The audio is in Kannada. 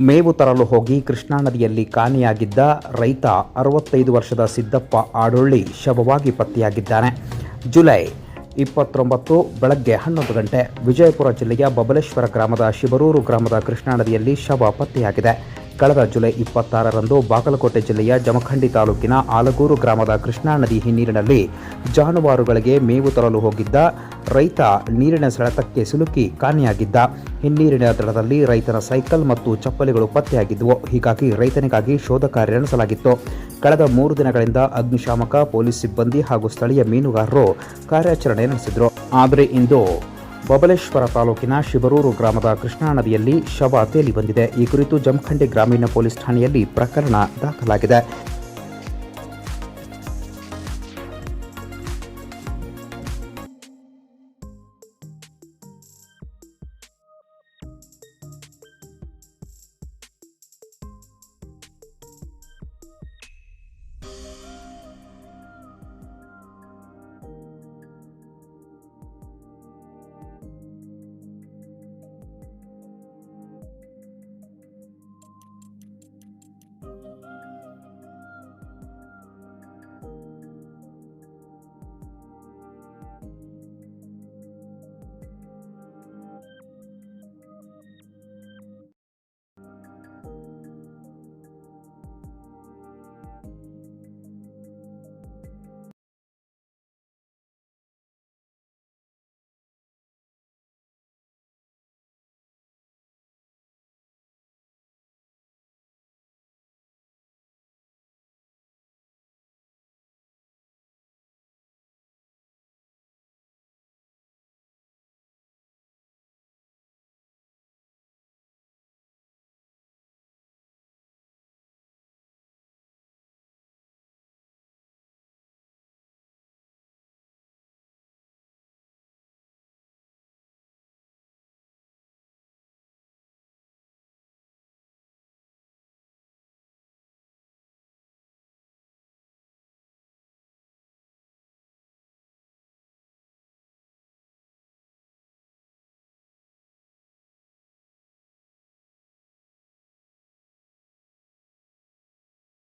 ಮೇವು ತರಲು ಹೋಗಿ ಕೃಷ್ಣಾ ನದಿಯಲ್ಲಿ ಕಾಣೆಯಾಗಿದ್ದ ರೈತ ಅರವತ್ತೈದು ವರ್ಷದ ಸಿದ್ದಪ್ಪ ಆಡೊಳ್ಳಿ ಶವವಾಗಿ ಪತ್ತೆಯಾಗಿದ್ದಾನೆ. ಜುಲೈ ಇಪ್ಪತ್ತೊಂಬತ್ತು ಬೆಳಗ್ಗೆ ಹನ್ನೊಂದು ಗಂಟೆ ವಿಜಯಪುರ ಜಿಲ್ಲೆಯ ಬಬಲೇಶ್ವರ ಗ್ರಾಮದ ಶಿಬರೂರು ಗ್ರಾಮದ ಕೃಷ್ಣಾ ನದಿಯಲ್ಲಿ ಶವ ಪತ್ತೆಯಾಗಿದೆ. ಕಳೆದ ಜುಲೈ ಇಪ್ಪತ್ತಾರರಂದು ಬಾಗಲಕೋಟೆ ಜಿಲ್ಲೆಯ ಜಮಖಂಡಿ ತಾಲೂಕಿನ ಆಲಗೂರು ಗ್ರಾಮದ ಕೃಷ್ಣಾ ನದಿ ಹಿನ್ನೀರಿನಲ್ಲಿ ಜಾನುವಾರುಗಳಿಗೆ ಮೇವು ತರಲು ಹೋಗಿದ್ದ ರೈತ ನೀರಿನ ಸೆಳೆತಕ್ಕೆ ಸಿಲುಕಿ ಕಾಣೆಯಾಗಿದ್ದ. ಹಿನ್ನೀರಿನ ದಡದಲ್ಲಿ ರೈತನ ಸೈಕಲ್ ಮತ್ತು ಚಪ್ಪಲಿಗಳು ಪತ್ತೆಯಾಗಿದ್ದವು ಹೀಗಾಗಿ ರೈತನಿಗಾಗಿ ಶೋಧ ಕಾರ್ಯ ನಡೆಸಲಾಗಿತ್ತು. ಕಳೆದ ಮೂರು ದಿನಗಳಿಂದ ಅಗ್ನಿಶಾಮಕ, ಪೊಲೀಸ್ ಸಿಬ್ಬಂದಿ ಹಾಗೂ ಸ್ಥಳೀಯ ಮೀನುಗಾರರು ಕಾರ್ಯಾಚರಣೆ ನಡೆಸಿದರು. ಆದರೆ ಇಂದು ಬಬಲೇಶ್ವರ ತಾಲೂಕಿನ ಶಿಬರೂರು ಗ್ರಾಮದ ಕೃಷ್ಣಾ ನದಿಯಲ್ಲಿ ಶವ ತೇಲಿ ಬಂದಿದೆ ಈ ಕುರಿತು ಜಮಖಂಡಿ ಗ್ರಾಮೀಣ ಪೊಲೀಸ್ ಠಾಣೆಯಲ್ಲಿ ಪ್ರಕರಣ ದಾಖಲಾಗಿದೆ.